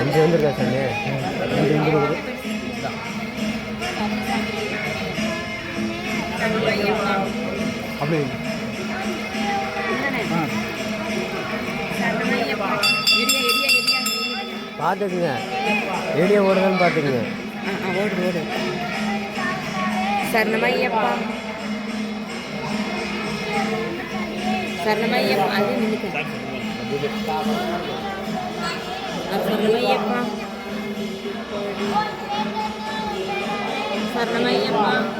அஞ்சு வந்துருக்கா சாமி? அஞ்சு வந்துருக்குது. அப்படி பார்த்துக்குங்க. ரேடியோ ஓடுதான்னு பார்த்துக்குங்க. ஓடு ஓடு சரணமையப்பா. சரணமையப்பா. அது Sarnamaya pa. Sarnamaya pa.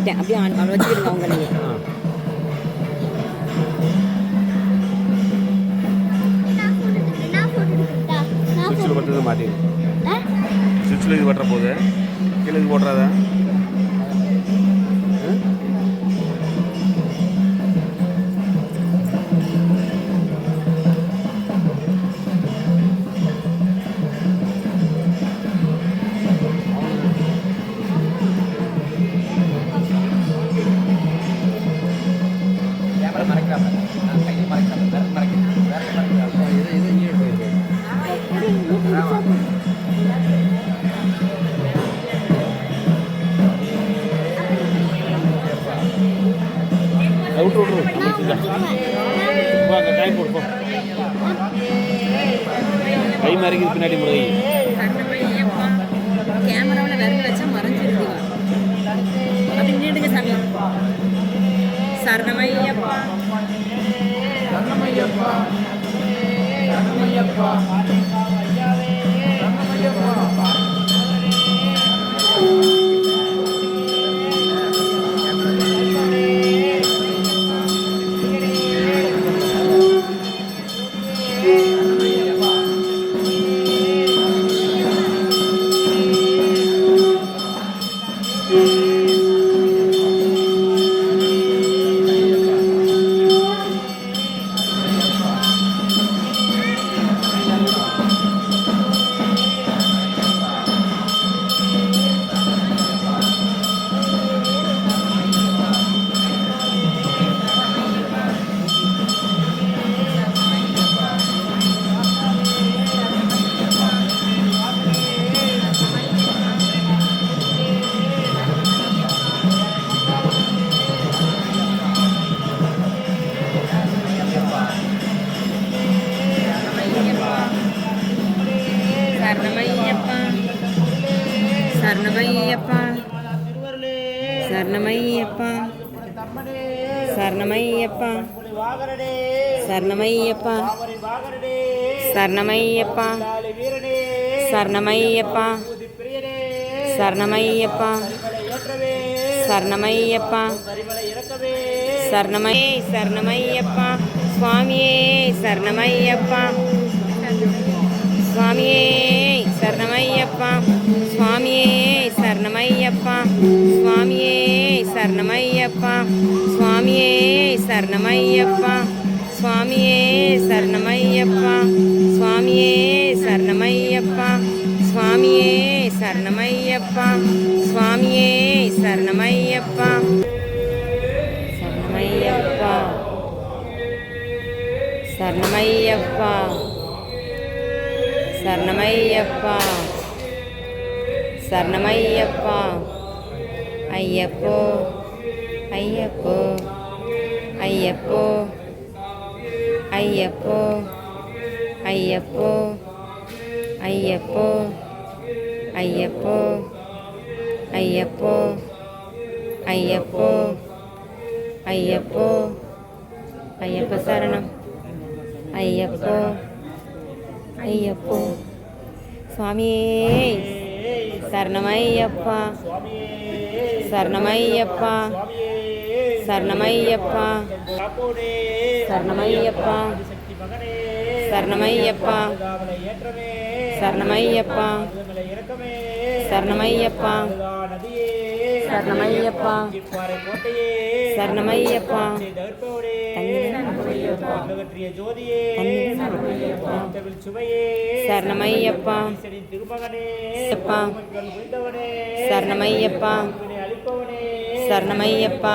பண்ணிட்டேன் அப்படியே ஆன் அவன் வச்சுக்கிடுங்க அவங்களையே நீங்க சுவிட்சில் பட்டது மாட்டி சுவிட்சில் இது பட்டுற போது கீழே இது போட்டுறாதா? விட்டு விட்டு கை போடுப்போ கை மறைக்கிறது பின்னாடி முறை கேமராவில் விரல் வச்சா மறைஞ்சிருக்கு அப்படி நீட்டுங்க சரணமையப்பா சரணமையப்பா சரணமையப்பா சரணமையப்பா சரணமையப்பா. சரணமையப்பா. சரணமையப்பா. சரணமையப்பா. சரணமை சரணமையப்பா. சுவாமியே சரணமையப்பா. சுவாமியே சரணமையப்பா. சுவாமியே சரணமையப்பா. சுவாமியே சரணமையப்பா. சுவாமியே சரணமையப்பா. స్వామియే శరణమయ్యప్ప స్వామియే శరణమయ్యప్ప స్వామియే శరణమయ్యప్ప స్వామియే శరణమయ్యప్ప. శరణమయ్యప్ప. శరణమయ్యప్ప. శరణమయ్యప్ప. శరణమయ్యప్ప. అయ్యప్పో అయ్యప్పో అయ్యప్పో. ஐயப்போ ஐயப்போ ஐயப்போ ஐயப்போ ஐயப்போ ஐயப்போ ஐயப்போ ஐயப்ப சரணம். ஐயப்போ ஐயப்போ. சுவாமியே சரணமையப்பா சரணமையப்பா சரணமையப்பா சரணமையப்பா சரணமையப்பா சரணமையப்பா சரணமையப்பா சரணமையப்பா சரணமையப்பா சரணமையப்பா அப்பா சரணமையப்பா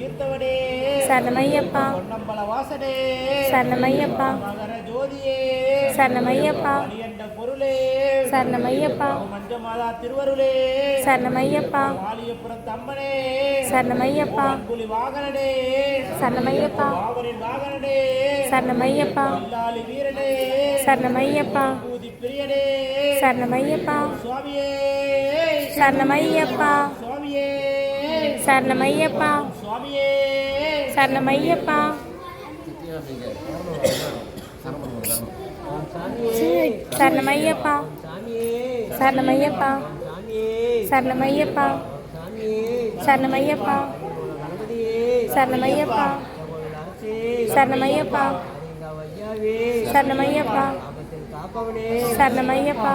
சரணமையப்பா. சரணமையப்பா. சரணமையப்பா. சரணமையப்பா. மஞ்சமாதா திருவருளே. சரணமையப்பா. மாலியபுரம் தம்மனே. சரணமையப்பா. புலி வாகனனே. சரணமையப்பா. பாவரின் வாகனனே. சரணமையப்பா. லாலி வீரனே. சரணமையப்பா. பூதி பிரியனே. சரணமையப்பா. சுவாமியே. சரணமையப்பா. சுவாமியே. சரணமையப்பா. சுவாமியே. சரணமையப்பா. சரணமையப்பா. சரணமையப்பா. சரணமையப்பா. சரணமையப்பா. சரணமையப்பா. சரணமையப்பா. சரணமையப்பா. சரணமையப்பா.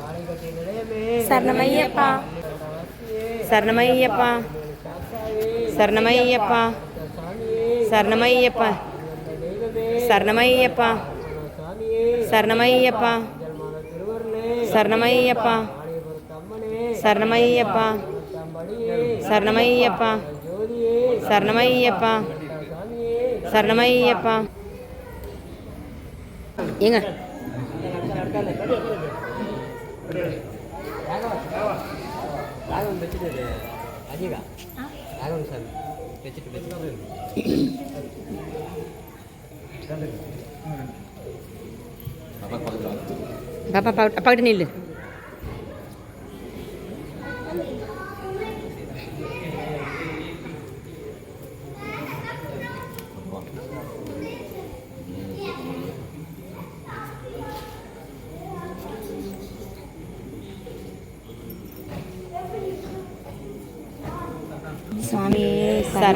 சரணமையப்பா சரணமையப்பா சரணமையப்பா சரணமையப்பா சரணமையப்பா சரணமையப்பா சரணமையப்பா சரணமையப்பா சரணமையப்பா சரணமையப்பா சரணமையப்பா ஏங்க ராகவன் பெச்சிட்டு அஜிகா ராகவன் சார் பெச்சிட்டு பெச்சிட்டு பாப்பா பாக்கிட்டு நில்லு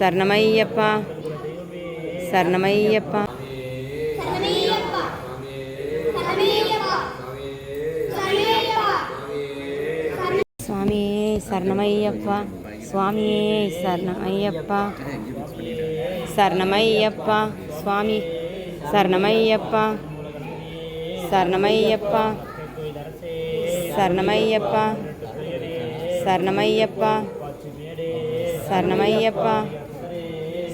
சரணமையப்பா. சரணமையப்பா. சுவாமியே சரணமையப்பா. சுவாமியே சரணமையப்பா. சரணமையப்பா. சுவாமி சரணமையப்பா. சரணமையப்பா. சரணமையப்பா. சரணமையப்பா. சரணமையப்பா.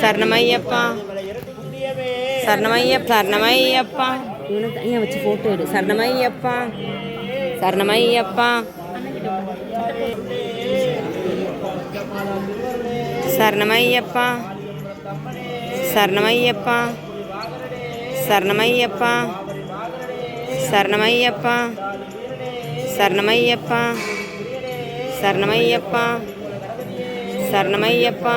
சரணமையப்பா. சரணமைய சரணமையப்பா. இவனை தனியாக வச்சு ஃபோட்டோ எடு. சரணமையப்பா. சரணமையப்பா. சரணமையப்பா. சரணமையப்பா. சரணமையப்பா. சரணமையப்பா. சரணமையப்பா. சரணமையப்பா. சரணமையப்பா.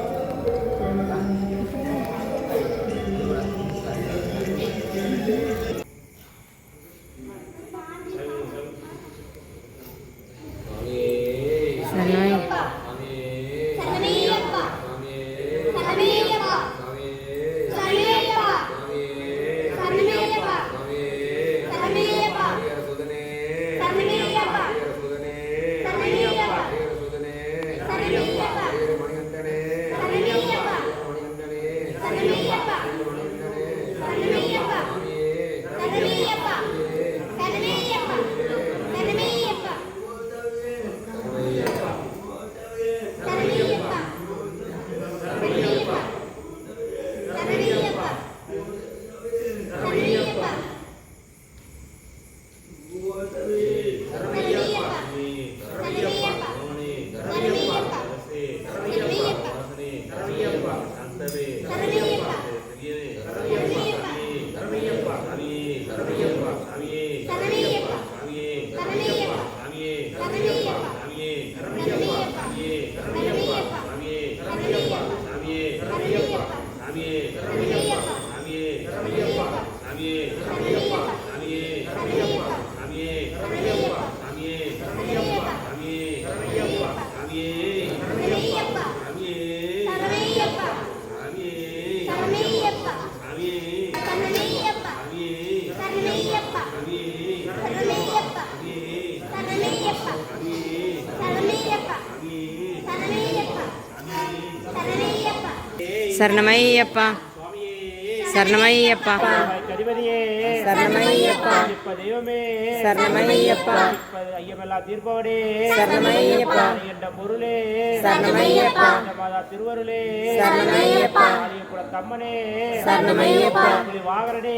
சரணமையப்பா சரணமையப்பா கதிபதியே சரணமையப்பா இப்ப தெய்வமே சரணமையப்பா இப்ப ஐயமெல்லாம் தீர்ப்பவனே சரணமையப்பா என்ற பொருளே சரணமையப்பா மாதா திருவருளே சரணமையப்பா ஆலயப்புற தம்மனே சரணமையப்பா புலி வாகரனே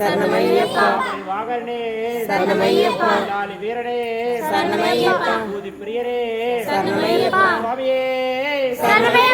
சரணமையப்பா புலி வாகரனே சரணமையப்பா நாளி வீரனே சரணமையப்பா பூதி பிரியரே சரணமையப்பா சுவாமியே சரணமையப்பா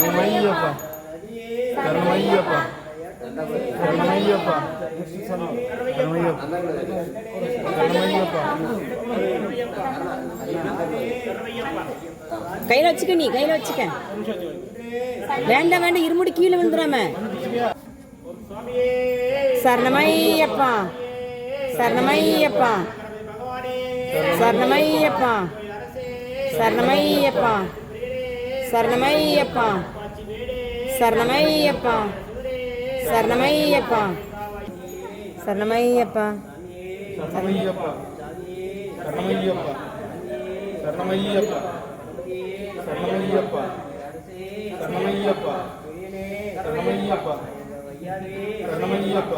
கருமையப்பா கருமையப்பா கருமையப்பா வச்சுக்க நீ கையில் வச்சுக்க. வேண்டாம் வேண்டாம் இருமுடி கீழே விழுந்துடாம சரணமையப்பா. சரணமையப்பா. சரணமையப்பா. சரணமையப்பா. சரணமையப்பா சரணமையப்பா சரணமையப்பா சரணமையப்பா சரணமையப்பா சரணமையப்பா சரணமையப்பா சரணமையப்பா சரணமையப்பா சரணமையப்பா சரணமையப்பா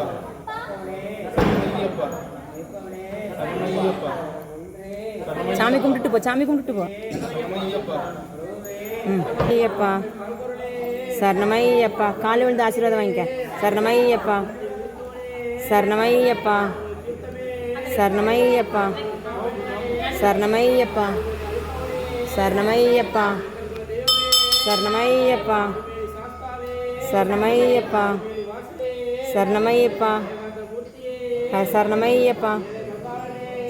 சரணமையப்பா சரணமையப்பா சாமி கும்பிட்டுட்டு போ சாமி கும்பிட்டுட்டு போ சரணமையப்பா சரணமாய் ஐயப்பா. சரணமையப்பா. காலை விழுந்து ஆசீர்வாதம் வாங்கிக்க. சரணமாய் ஐயப்பா சரணமாய் ஐயப்பா சரணமாய் ஐயப்பா சரணமாய் ஐயப்பா சரணமாய் ஐயப்பா சரணமாய் ஐயப்பா சரணமாய் ஐயப்பா சரணமாய் ஐயப்பா சரணமாய் ஐயப்பா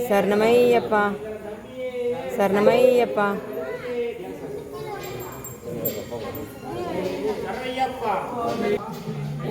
சரணமாய் ஐயப்பா சரணமாய் ஐயப்பா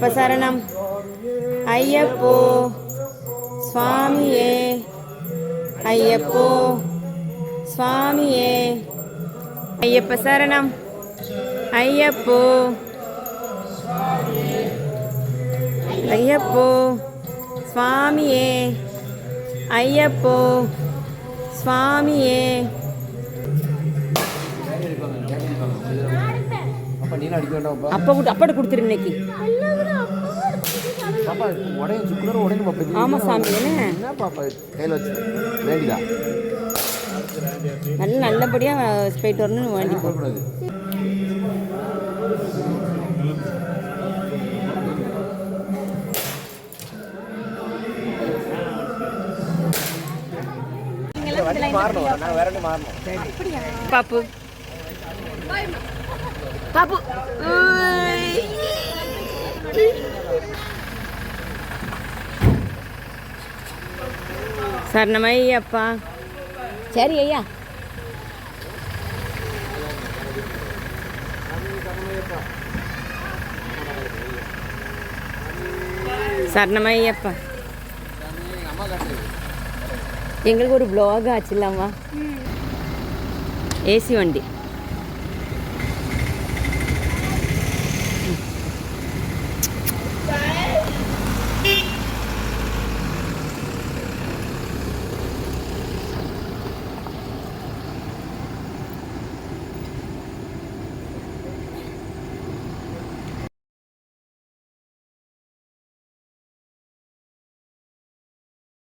ஐயப்ப சரணம். ஐயப்போ சுவாமியே ஐயப்போ சுவாமியே. ஐயப்ப சரணம். ஐயப்போ. ஐயப்போ சுவாமியே. ஐயப்போ சுவாமியே. அப்போ நீலாம் அடிக்க வேண்டாம் அப்பா. விட்டு அப்பாட்ட கொடுத்துரு இன்னைக்கு. பாப்பா உடையும் சுக்குனரும் உடையும் பாப்பா. ஆமா சாமி என்ன? என்ன பாப்பா? கையில் வச்சு வேண்டிதா? நல்ல நல்லபடியாக போயிட்டு வரணும்னு வேண்டி. போகக்கூடாது மாறணும் பாப்பு சரணமாய் அப்பா சரி ஐயா. சரணமாய்யப்பா எங்களுக்கு ஒரு ப்ளாக் ஆச்சுல்லம்மா ஏசி வண்டி.